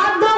বার্ধক্যজনিত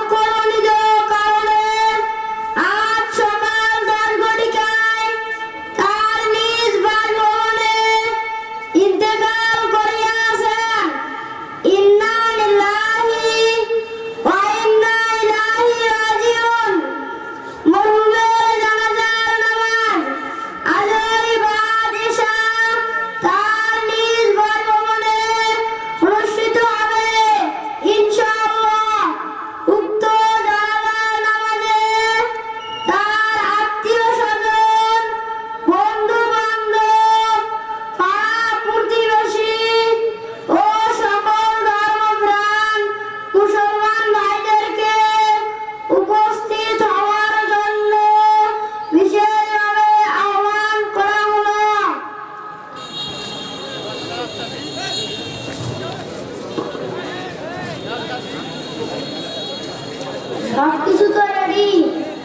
সবকিছু তো রেডি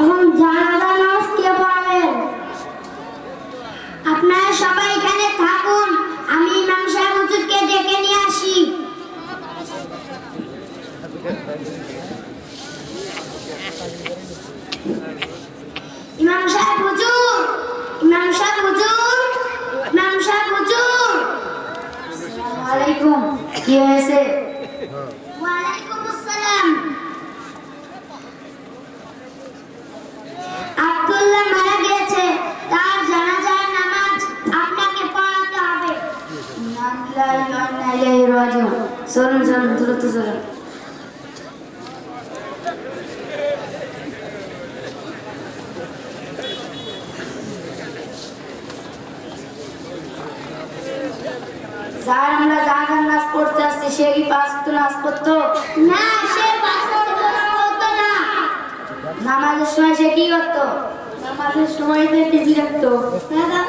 এখন জানাজা আপনারা সবাই এখানে থাকুন, আমি ইমাম সাহেব ডেকে নিয়ে আসি। ইমাম সাহেব হুজুর ইমাম সাহেব হুজুর ইমাম সাহেব হুজুর আসসালামু আলাইকুম কি হয়েছে ওয়ালাইকুম আসসালাম আব্দুল্লাহ মারা গিয়েছে। তার জানাজার নামাজ আপনাকে পড়াতে হবে। চলুন চলুন দ্রুত চলুন স্যার আমরা জানাজার নামাজ পড়তে আসছি সে কি পাঁচ তো নামাজ পড়তো না সে পাঁচ পড়তো না। নামাজের সময় সে কি করতো? নামাজের সময় তো টিভি দেখতো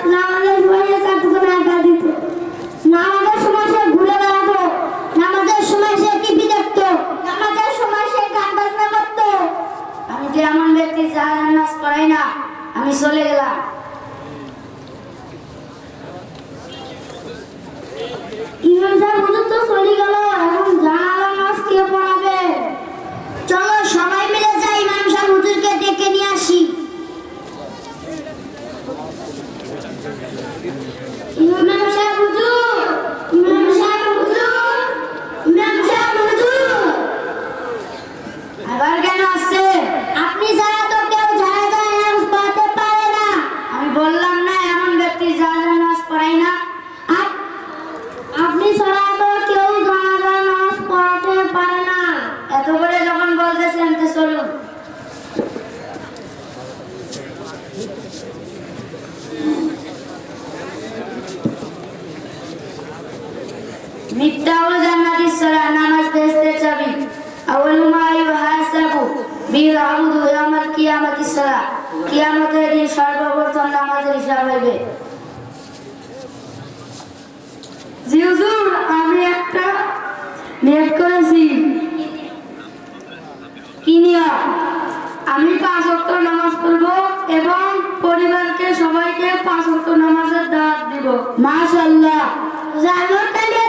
নামাজের সময় সে চারটুকু আড্ডা দিত। নামাজের সময় সে ঘুরে বেড়াতো। নামাজের সময় সে টিভি দেখতো। নামাজের সময় সে গান বাজনা করতো। আমি তো এমন ব্যক্তি যার নামাজ পড়াই না। আমি চলে গেলাম ইমাম সাহেব হুজুর তো চলে গেল এখন জানালা নামাজ কে পড়াবে চলো সবাই মিলে যাই ইমাম সাহেব হুজুরকে ডেকে নিয়ে আসি ইমাম সাহেব হুজুর ইমাম সাহেব হুজুর ইমাম সাহেব হুজুর আবার কেন আসছে আপনি ছাড়া তো কেউ জানা যায় নামাজ পড়াতে পারে না আমি বললাম না এমন ব্যক্তি যারা নামাজ পড়াই না আপ- আপনি ছাড়া তো কেউ জানাজা নামাজ পড়াতে পারে না এত করে যখন বলতেছেন তো চলুন আমি পাঁচ ওয়াক্ত নামাজ পড়ব এবং পরিবারকে সবাইকে পাঁচ ওয়াক্ত নামাজের দাওয়াত দিব। মাশাআল্লাহ। নিয়ত করেছি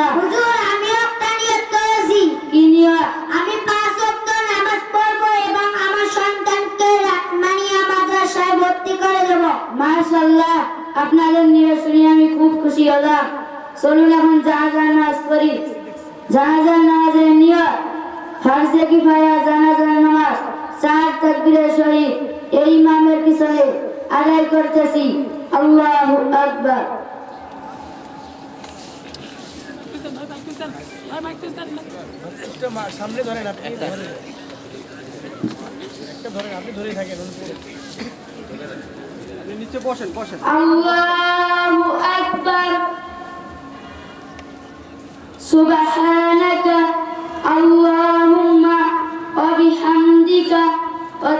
মাশাল্লাহ আপনাদের নিয়ে শুনে আমি খুব খুশি হলাম। চলুন এখন জানাজা নামাজ পড়ি। জানাজা নামাজের নিয়ত ফার্জে কিফায়া জানাজার নামাজ, চার তাকবীরের শহীদ এই ইমামের পিছনে আদায় করতেছি। আল্লাহু আকবার। সামনে ধরেন, আপনি একটা থাকেন। নিচে বসেন বসেন। আল্লাহু আকবার। সুবহানাকা আল্লাহুম্মা ওয়া বিহামদিকা ওয়া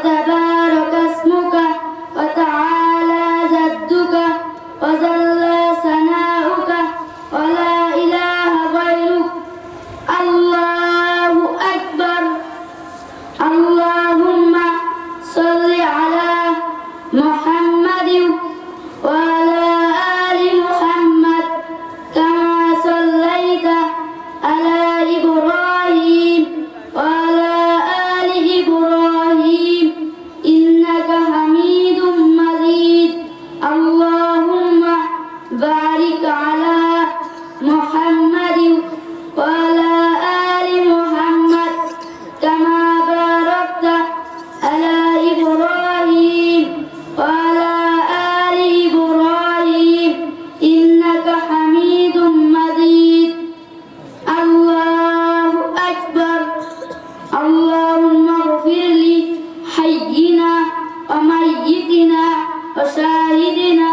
وشاهدنا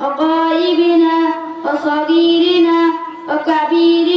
وقائبنا وصغيرنا وكبيرنا